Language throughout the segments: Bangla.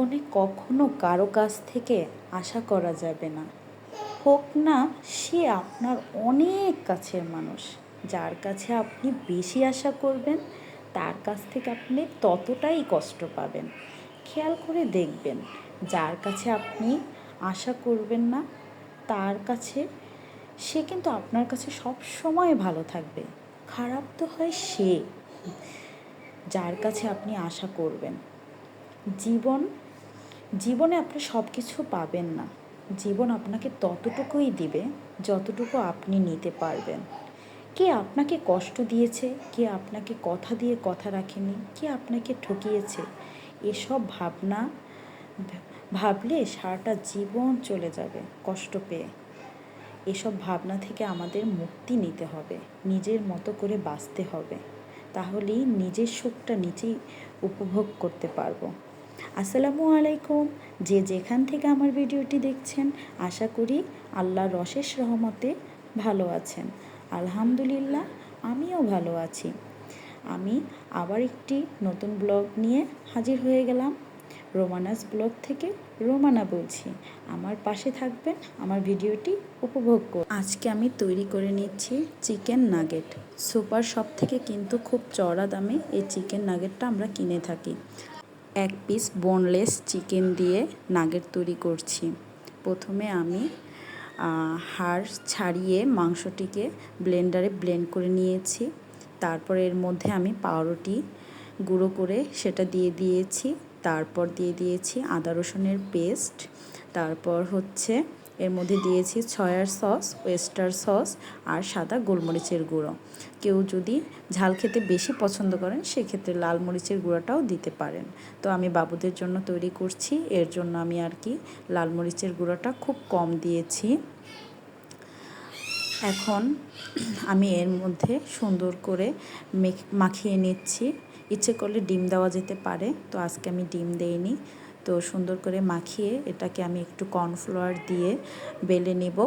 জীবনে কখনো কারও কাছ থেকে আশা করা যাবে না। হোক না, সে আপনার অনেক কাছের মানুষ। যার কাছে আপনি বেশি আশা করবেন, তার কাছ থেকে আপনি ততটাই কষ্ট পাবেন। খেয়াল করে দেখবেন, যার কাছে আপনি আশা করবেন না, তার কাছে সে কিন্তু আপনার কাছে সব সময় ভালো থাকবে। খারাপ তো হয় সে, যার কাছে আপনি আশা করবেন। জীবন জীবনে আপনি সব কিছু পাবেন না। জীবন আপনাকে ততটুকুই দিবে যতটুকু আপনি নিতে পারবেন। কে আপনাকে কষ্ট দিয়েছে, কে আপনাকে কথা দিয়ে কথা রাখেনি, কে আপনাকে ঠকিয়েছে, এসব ভাবনা, ভাবলে সারাটা জীবন চলে যাবে কষ্ট পেয়ে। এসব ভাবনা থেকে আমাদের মুক্তি নিতে হবে, নিজের মতো করে বাঁচতে হবে। তাহলেই নিজের সুখটা নিজেই উপভোগ করতে পারব। আসসালামু আলাইকুম। যে যেখান থেকে আমার ভিডিওটি দেখছেন, আশা করি আল্লাহর রশেষ রহমতে ভালো আছেন। আলহামদুলিল্লাহ, আমিও ভালো আছি। আমি আবার একটি নতুন ব্লগ নিয়ে হাজির হয়ে গেলাম। রোমানাস ব্লগ থেকে রোমানা বলছি। আমার পাশে থাকবেন, আমার ভিডিওটি উপভোগ কর আজকে আমি তৈরি করে নিচ্ছি চিকেন নাগেট। সুপার শপ থেকে কিন্তু খুব চড়া দামে এই চিকেন নাগেটটা আমরা কিনে থাকি। এক পিস বোনলেস চিকেন দিয়ে নাগের তৈরি করছি। প্রথমে আমি হাড় ছাড়িয়ে মাংসটিকে ব্লেন্ডারে ব্লেন্ড করে নিয়েছি। তারপর এর মধ্যে আমি পাউরুটি গুঁড়ো করে সেটা দিয়ে দিয়েছি। তারপর দিয়ে দিয়েছি আদা রসুনের পেস্ট তারপর হচ্ছে এর মধ্যে দিয়েছি ছয়ার সস, ওয়েস্টার সস আর সাদা গোলমরিচের গুঁড়ো। কেউ যদি ঝাল খেতে বেশি পছন্দ করেন, সেক্ষেত্রে লাল মরিচের গুঁড়োটাও দিতে পারেন। তো আমি বাবুদের জন্য তৈরি করছি। এর জন্য আমি আর কি লাল মরিচের গুঁড়োটা খুব কম দিয়েছি। এখন আমি এর মধ্যে সুন্দর করে মাখিয়ে নিচ্ছি। ইচ্ছে করলে ডিম দেওয়া যেতে পারে। তো আজকে আমি ডিম দেইনি। তো সুন্দর করে মাখিয়ে এটাকে আমি একটু কর্নফ্লাওয়ার দিয়ে বেলে নেব।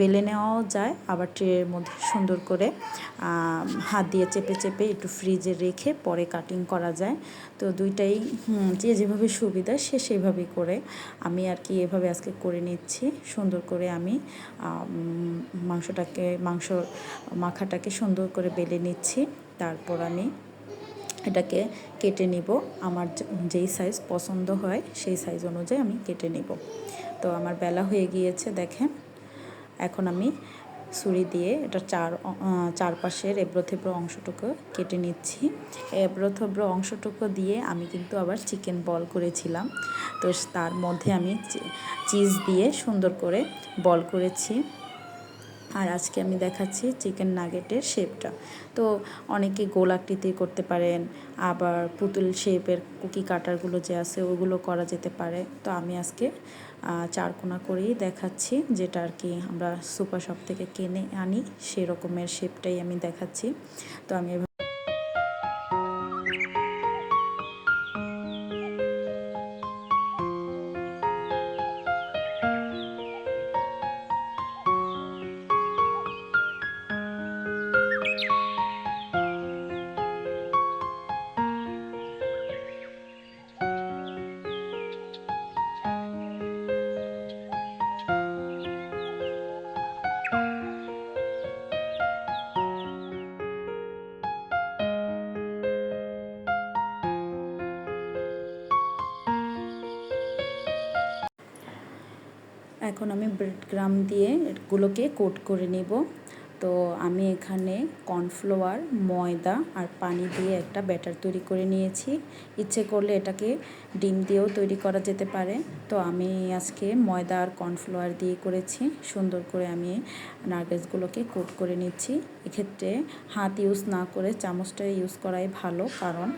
বেলে নেওয়াও যায়, আবার ট্রের মধ্যে সুন্দর করে হাত দিয়ে চেপে চেপে একটু ফ্রিজে রেখে পরে কাটিং করা যায়। তো দুইটাই যে যেভাবে সুবিধা সে সেইভাবেই করে। আমি আর কি এভাবে আজকে করে নিচ্ছি। সুন্দর করে আমি মাংসটাকে, মাংস মাখাটাকে সুন্দর করে বেলে নিচ্ছি। তারপর আমি এটাকে কেটে নিব। আমার যেই সাইজ পছন্দ হয়, সেই সাইজ অনুযায়ী আমি কেটে নিব। তো আমার বেলা হয়ে গিয়েছে, দেখেন। এখন আমি ছুরি দিয়ে এটা চার চারপাশের এবড়ো অংশটুকু কেটে নিচ্ছি। এবড়ো থেব্রো অংশটুকু দিয়ে আমি কিন্তু আবার চিকেন বল করেছিলাম। তো তার মধ্যে আমি চিজ দিয়ে সুন্দর করে বল করেছি। আর আজকে আমি দেখাচ্ছি চিকেন নাগেটের শেপটা তো অনেকে গোল আকৃতি করতে পারেন, আবার পুতুল শেপের কুকি কাটারগুলো যে আছে ওগুলো করা যেতে পারে। তো আমি আজকে চারকোনা করেই দেখাচ্ছি, যেটা আর কি আমরা সুপার শপ থেকে কিনে আনি, সেরকমের শেপটাই আমি দেখাচ্ছি। তো আমি এখন আমি ব্রেড গ্রাম দিয়ে এগুলোকে কোট করে নেব। তো আমি এখানে কর্নফ্লাওয়ার, ময়দা আর পানি দিয়ে একটা ব্যাটার তৈরি করে নিয়েছি। ইচ্ছে করলে এটাকে ডিম দিয়েও তৈরি করা যেতে পারে। তো আমি আজকে ময়দা আর কর্নফ্লাওয়ার দিয়ে করেছি। সুন্দর করে আমি নার্গেসগুলোকে কোট করে নিচ্ছি। এক্ষেত্রে হাত ইউজ না করে চামচটা ইউজ করাই ভালো কারণ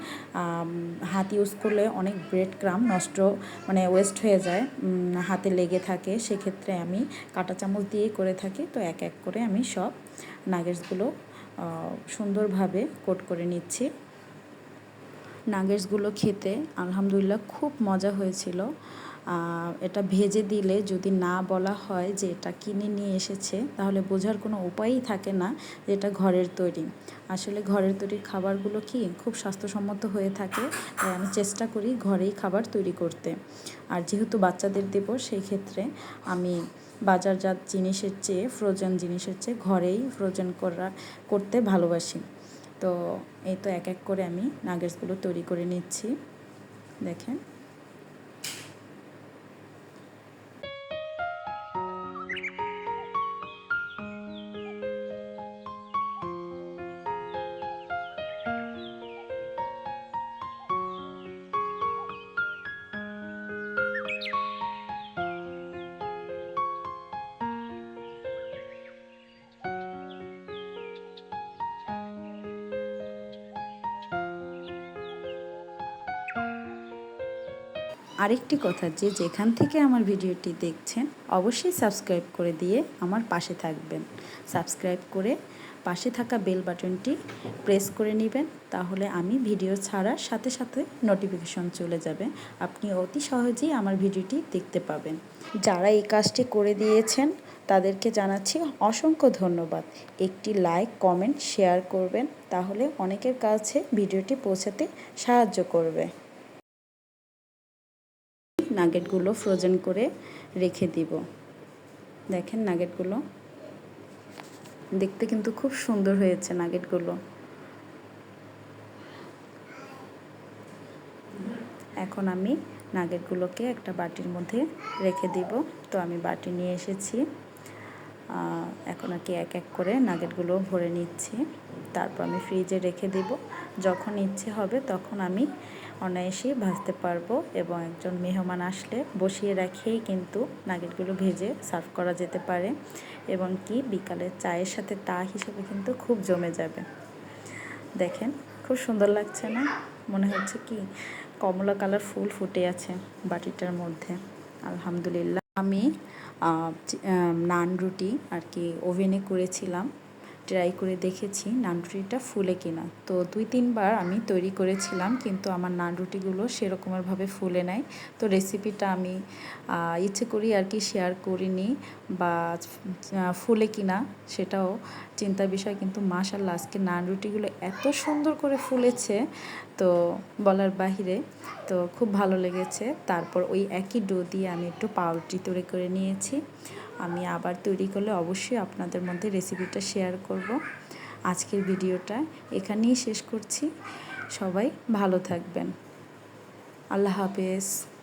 হাত ইউজ করলে অনেক ব্রেড ক্রাম নষ্ট মানে ওয়েস্ট হয়ে যায় হাতে লেগে থাকে। সেক্ষেত্রে আমি কাটা চামচ দিয়েই করে থাকি। তো এক এক করে আমি সব নাগেটসগুলো সুন্দরভাবে কোট করে নিচ্ছি। নাগেটসগুলো খেতে আলহামদুলিল্লাহ খুব মজা হয়েছিল। এটা ভেজে দিলে যদি না বলা হয় যে এটা কিনে নিয়ে এসেছে, তাহলে বোঝার কোনো উপায়ই থাকে না যে এটা ঘরের তৈরি। আসলে ঘরের তৈরি খাবারগুলো কি খুব স্বাস্থ্যসম্মত হয়ে থাকে, তাই আমি চেষ্টা করি ঘরেই খাবার তৈরি করতে। আর যেহেতু বাচ্চাদের দেবো, সেই ক্ষেত্রে আমি বাজারজাত জিনিসের চেয়ে ফ্রোজেন জিনিসের চেয়ে ঘরেই ফ্রোজেন করা, করতে ভালোবাসি। তো এই তো এক এক করে আমি নাগেটসগুলো তৈরি করে নিচ্ছি। দেখেন। আরেকটি কথা যে যেখান থেকে আমার ভিডিওটি দেখছেন, অবশ্যই সাবস্ক্রাইব করে দিয়ে আমার পাশে থাকবেন। সাবস্ক্রাইব করে পাশে থাকা বেল বাটনটি প্রেস করে নেবেন, তাহলে আমি ভিডিও ছাড়ার সাথে সাথে নোটিফিকেশন চলে যাবে। আপনি অতি সহজেই আমার ভিডিওটি দেখতে পাবেন। যারা এই কাজটি করে দিয়েছেন, তাদেরকে জানাচ্ছি অসংখ্য ধন্যবাদ। একটি লাইক, কমেন্ট, শেয়ার করবেন, তাহলে অনেকের কাছে ভিডিওটি পৌঁছাতে সাহায্য করবে। নাগেটগুলো ফ্রোজেন করে রেখে দিব। দেখেন নাগেটগুলো। দেখতে কিন্তু খুব সুন্দর হয়েছে নাগেটগুলো। এখন আমি নাগেটগুলোকে একটা বাটির মধ্যে রেখে দিব। তো আমি বাটি নিয়ে এসেছি। এখন আর কি এক এক করে নাগেটগুলো ভরে নিচ্ছি। তারপর আমি ফ্রিজে রেখে দেব। যখন ইচ্ছে হবে তখন আমি অনায়াসে ভাজতে পারব এবং একজন মেহমান আসলে বসিয়ে রাখিয়েই কিন্তু নাগেটগুলো ভেজে সার্ভ করা যেতে পারে এবং কি বিকালে চায়ের সাথে তা হিসেবে কিন্তু খুব জমে যাবে। দেখেন, খুব সুন্দর লাগছে না? মনে হচ্ছে কি কমলা কালার ফুল ফুটে আছে বাটিটার মধ্যে। আলহামদুলিল্লাহ, আমি নান রুটি আর কি ওভেনে করেছিলাম। ট্রাই করে দেখেছি নান রুটিটা ফুলে কিনা। তো দুই তিনবার আমি তৈরি করেছিলাম, কিন্তু আমার নান রুটিগুলো সেরকমেরভাবে ফুলে নাই। তো রেসিপিটা আমি ইচ্ছে করি আর কি শেয়ার করিনি বা ফুলে কিনা সেটাও চিন্তার বিষয়, কিন্তু মাশাল্লাহ আজকে নান রুটিগুলো এত সুন্দর করে ফুলেছে, তো বলার বাহিরে। তো খুব ভালো লেগেছে। তারপর ওই একই ডো দিয়ে আমি একটু পাউরুটি তৈরি করে নিয়েছি। আমি আবার তৈরি করলে অবশ্যই আপনাদের মধ্যে রেসিপিটা শেয়ার করব। আজকের ভিডিওটা এখানেই শেষ করছি। সবাই ভালো থাকবেন। আল্লাহ হাফেজ।